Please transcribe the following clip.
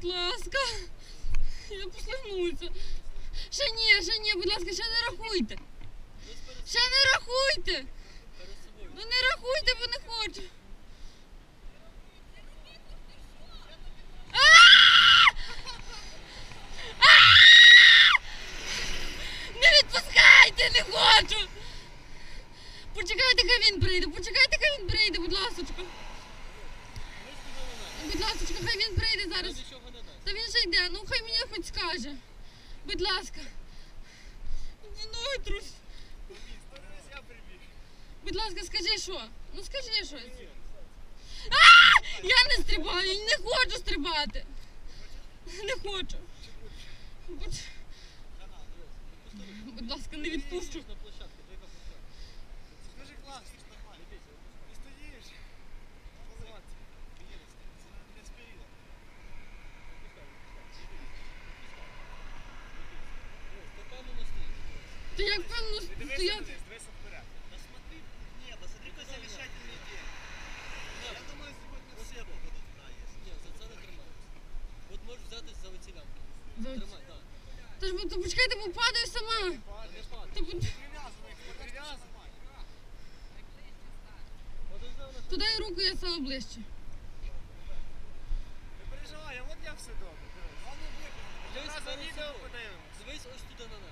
Будь ласка. Я послигнуся. Ще ні, ще ні, будь ласка, ще не рахуйте. Ще не рахуйте. Ну не рахуйте, бо не хочу. Не відпускайте, не хочу. Почекайте, хай він прийде, почекайте, хай він прийде, будь ласочка. Будь ласочка, хай він прийде зараз. Нічого не дасть. Та він же йде, ну хай мені скаже. Будь ласка. Ну, трус. Я прибіг. Будь ласка, скажи що. Ну скажи щось. Я не стрибаю, не хочу стрибати. Не хочу. Будь, будь ласка, не відпущу. Скажи клас, що нормально. Ти стоїш. Молодці. Не спіла. Ти впевнено стоїш. То як певно стояти? дивися вперед. Да смотри смотри, какой замечательный день. Я думаю, сегодня все походу туда есть. Ні, за це не тримаємося. От можеш взятись за оці лямки. За оці. Тримай, так. Та ж бо- то почекайте, бо падаю сама. Не падай. Та бо- Прив'язано. Подожди, вона Туди і руку я стала ближче. Не переживай, а от я все добре. дивись. А ну Дивись виконай. Одразу перед відео собою. подивимось. Дивись ось туди на небо.